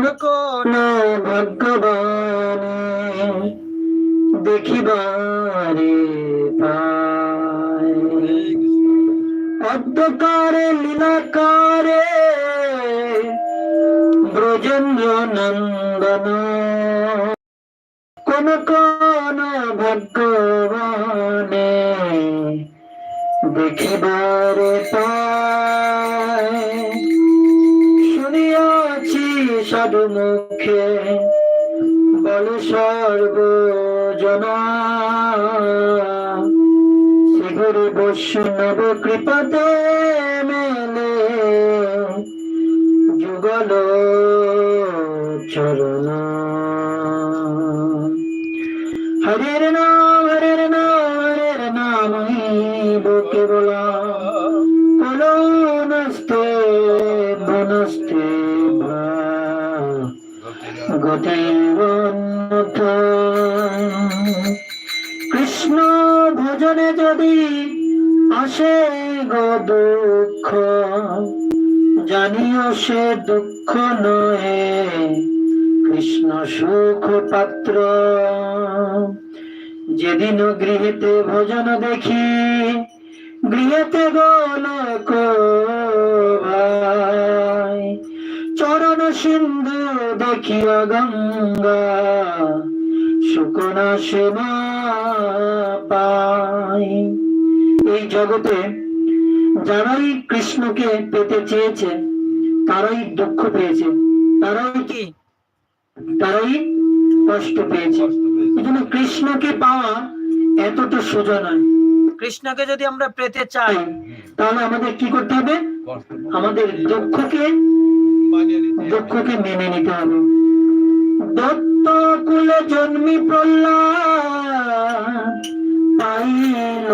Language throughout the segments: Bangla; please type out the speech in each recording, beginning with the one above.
কোন কোন ভাগ্যবান দেখিবারে অধ্যকারে লীলাকারে ব্রজেন্দ্র নন্দন কোন কোন ভাগ্যবানে দেখিবারে পায়। মুখে বলে সর্বজনা। শ্রীগুরু বৈষ্ণব কৃপাতে গতিবন্ত কৃষ্ণ ভজনে যদি আসে গো দুঃখ, জানিও সে দুঃখ নহে, কৃষ্ণ সুখ পাত্র যেদিন গৃহেতে ভোজন দেখি, গৃহেতে গোলক সিন্ধু দেখিয়া গঙ্গা শুকনা সেবা পাই। এই জগতে যারাই কৃষ্ণকে পেতে চেয়েছে তারাই দুঃখ পেয়েছে তারাই কি? তারাই কষ্ট পেয়েছে। এই জন্য কৃষ্ণকে পাওয়া এতটা সোজা নয়। কৃষ্ণকে যদি আমরা পেতে চাই তাহলে আমাদের কি করতে হবে। আমাদের দুঃখকে দুঃখকে মেনে নিতে হবে। দত্ত কুলে জন্মি প্রহ্লাদ, পাইল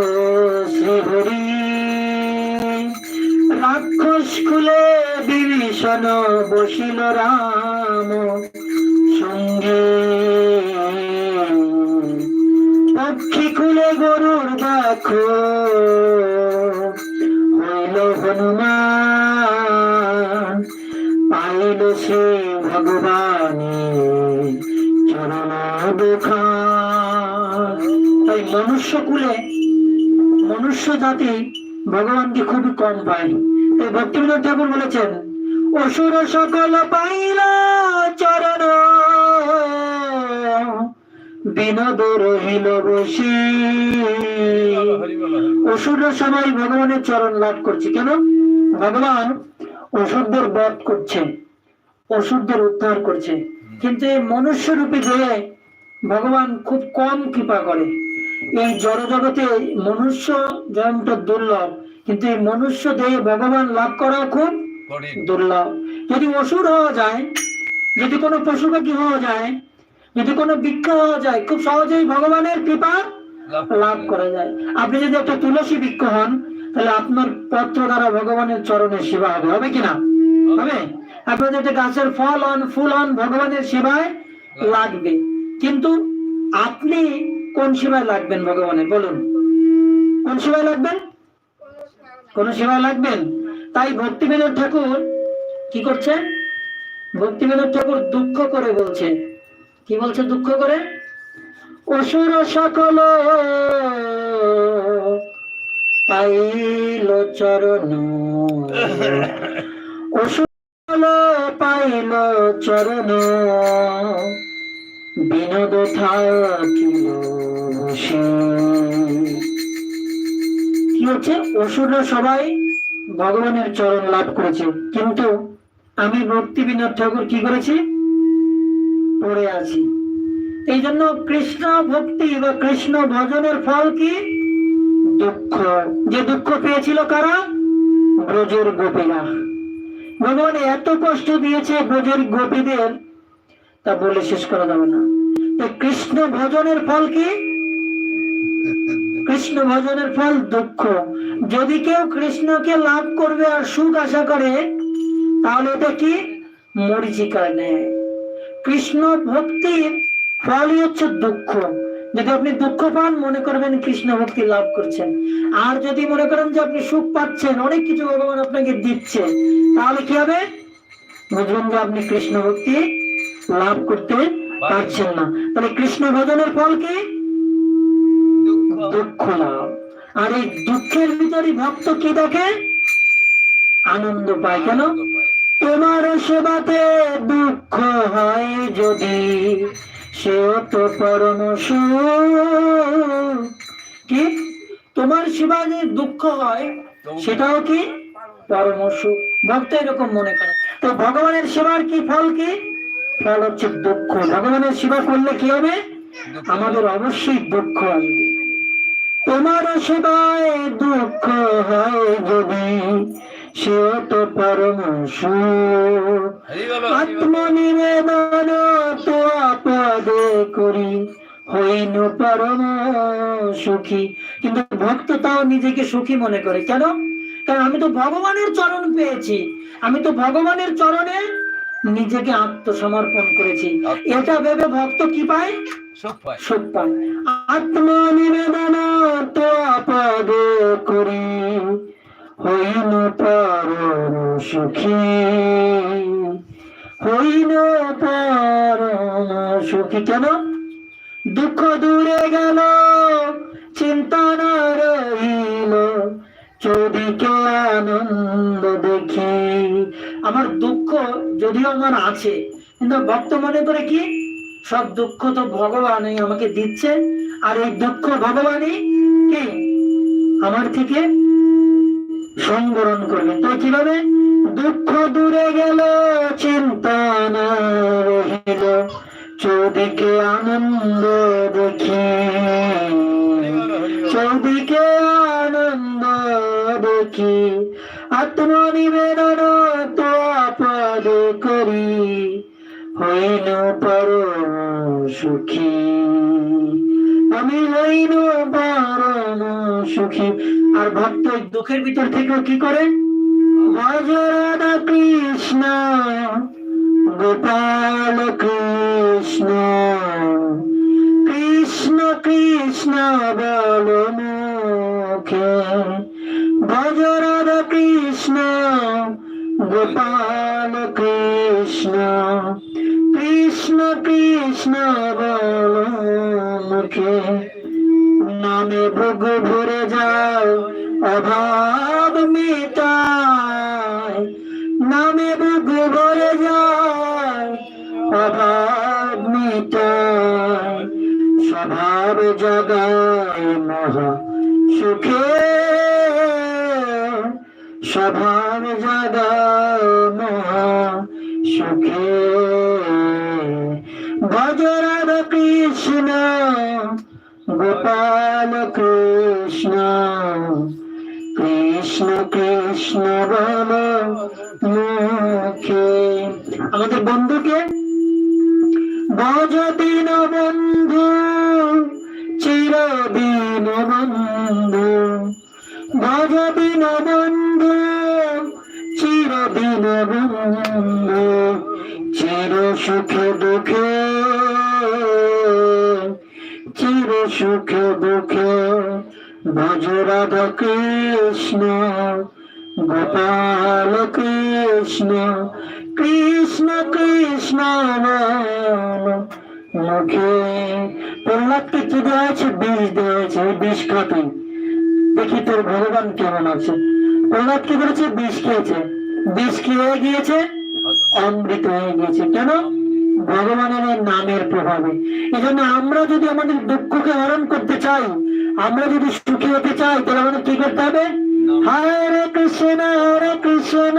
শ্রীহরি। রাক্ষস কুলে বিভীষণ বসিল রাম সঙ্গে। পক্ষী কুলে গরুর দেখো পাইল সে ভগবানী। চরণ দুখান তাই মনুষ্য কুলে মনুষ্য জাতি ভগবানকে খুবই কম পায়। তাই ভক্তিবিনোদ ঠাকুর বলেছেন অসুর সকল পাইল চরণ। বিনোদ রহিল বসি। অসুররা সবাই ভগবানের চরণ লাভ করছে। কেন? ভগবান অসুরদের বধ করছে অসুরদের উদ্ধার করছে। কিন্তু এই মনুষ্য রূপে দেহে ভগবান খুব কম কৃপা করে। এই জড় জগতে মনুষ্য জন্মটা দুর্লভ কিন্তু এই মনুষ্য দেহে ভগবান লাভ করা খুব দুর্লভ। যদি অসুর হওয়া যায় যদি কোনো পশু পাখি হওয়া যায় যদি কোনো বৃক্ষ হওয়া যায় খুব সহজেই ভগবানের কৃপা লাভ করা যায়। আপনি যদি একটা তুলসী বৃক্ষ হন তাহলে আপনার পত্র দ্বারা ভগবানের চরণের সেবা হবে হবে কিনা? হবে। আপনি যদি গাছের ফল হন ফুল হন ভগবানের সেবায় লাগবে। কিন্তু আপনি কোন সেবায় লাগবেন ভগবানের? বলুন। কোন সেবায় লাগবেন? কোন সেবায় লাগবেন? তাই ভক্তিবিনোদ ঠাকুর কি করছে? ভক্তিবিনোদ ঠাকুর দুঃখ করে বলছে। কি বলছে দুঃখ করে? অসুর সকল পাইল চরণ। অসুর পাইল চরণ। বিনোদ থাকিল। কি হচ্ছে? অসুররা সবাই ভগবানের চরণ লাভ করেছে। কিন্তু আমি ভক্তি বিনোদ ঠাকুর কি করেছি? পড়ে আছি। এই জন্য কৃষ্ণ ভক্তি বা কৃষ্ণ ভজনের ফল কি? দুঃখ। যে দুঃখ পেয়েছিল কারা? ব্রজের গোপীরা। ভগবান এত কষ্ট দিয়েছে ব্রজের গোপীদের, তা বলে শেষ করা যাবে না। তো কৃষ্ণ ভজনের ফল কি? কৃষ্ণ ভজনের ফল দুঃখ। যদি কেউ কৃষ্ণকে লাভ করবে আর সুখ আশা করে, তাহলে এটা কি? মরিচিকার নেয়। কৃষ্ণ ভক্তির ফলই হচ্ছে দুঃখ। যদি আপনি দুঃখ পান মনে করবেন কৃষ্ণ ভক্তি লাভ করছেন। আর যদি মনে করেন যে আপনি সুখ পাচ্ছেন অনেক কিছু ভগবান আপনাকে দিচ্ছে তাহলে কি হবে? বুঝবেন যে আপনি কৃষ্ণ ভক্তি লাভ করতে পারছেন না। তাহলে কৃষ্ণ ভজনের ফল কি? দুঃখ লাভ। আর এই দুঃখের ভিতরে ভক্ত কি দেখে? আনন্দ পায় কেন? তোমার সেবাতে দুঃখ হয় যদি সেও তো পরম কি? তোমার সেবাতে দুঃখ হয় সেটাও কি? পরম সুখ ভক্ত এরকম মনে করে। তো ভগবানের সেবার কি ফল কি? ফল হচ্ছে দুঃখ। ভগবানের সেবা করলে কি হবে? আমাদের অবশ্যই দুঃখ আসবে। তোমার সেবায় দুঃখ হয় যদি সেও তো পরম আত্মনিবেদন তো আপদে করি। হইন পরম সুখী কিন্তু ভক্ত তাও নিজেকে সুখী মনে করে। কেন? কারণ আমি তো ভগবানের চরণ পেয়েছি। আমি তো ভগবানের চরণে নিজেকে আত্মসমর্পণ করেছি। এটা ভেবে ভক্ত কি পায়? সুখ পায়। আত্মনিবেদন তো আপদে করি। হইন পরম সুখী। কেন? দুঃখ দূরে গেল, চিন্তা না চৌদিকে আনন্দ দেখি, আমার দুঃখ যদিও আমার আছে, কিন্তু ভক্ত মনে করে কি? সব দুঃখ তো ভগবানই আমাকে দিচ্ছে, আর এই দুঃখ ভগবানই কি? আমার থেকে সংবরণ করবে। তো কীভাবে? দুঃখ দূরে গেল, চিন্তা না রহিল। চৌদিকে আনন্দ দেখি। চৌদিকে আনন্দ দেখি। আত্মনিবেদন তো আপদ করি। হইল পর সুখী। আমি হইল পরম সুখী। আর ভক্ত দুঃখের ভিতর থেকেও কি করে? ভজ রাধা কৃষ্ণ গোপাল কৃষ্ণ কৃষ্ণ কৃষ্ণ বল মুখে ভজ রাধা কৃষ্ণ গোপাল কৃষ্ণ কৃষ্ণ কৃষ্ণ বল মুখে নামে ভোগ ভরে যাও অভাব মহা সুখে স্বভাব জগায় মহা সুখে। ভজরাধ কৃষ্ণ, গোপাল কৃষ্ণ কৃষ্ণ কৃষ্ণ বল আমাদের বন্ধুকে ভজদিন বন্ধু চিরদিন বন্ধু ভজদিন বন্ধু চিরদিন বন্ধু চির সুখে দুঃখে, চির সুখে দুঃখে, ভজ কৃষ্ণ, গোপাল কৃষ্ণ কৃষ্ণ কৃষ্ণ বল মুখে প্রহ্লাদকে কি বিষ ওই বিষ দেখি তোর ভগবান কেমন আছে। প্রহ্লাদ কি করেছে বিষ খেয়েছে। বিষ কি হয়ে গিয়েছে? অমৃত হয়ে গিয়েছে। কেন? ভগবানের নামের প্রভাবে। এই জন্য আমরা যদি আমাদের দুঃখকে হরণ করতে চাই আমরা যদি সুখী হতে চাই তাহলে আমাদের কি করতে হবে? হরে কৃষ্ণ হরে কৃষ্ণ।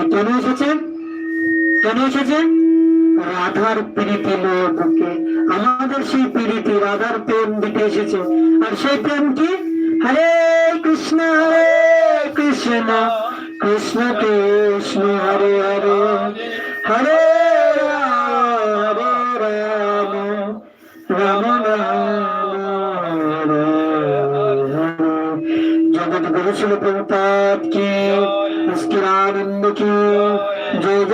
এসেছে কেন এসেছে? কেন এসেছে? রাধার প্রীতি বুকে আমাদের সেই প্রীতি রাধার প্রেম দিতে এসেছে। আর সেই প্রেম কি? হরে কৃষ্ণ হরে কৃষ্ণ। কৃষ্ণ কৃষ্ণ, হরে হরে। হরে হরে রাম। রাম রাম জগৎ গুরু শিল প্রভুপাত কি? মুস্কির আনন্দ কি জয়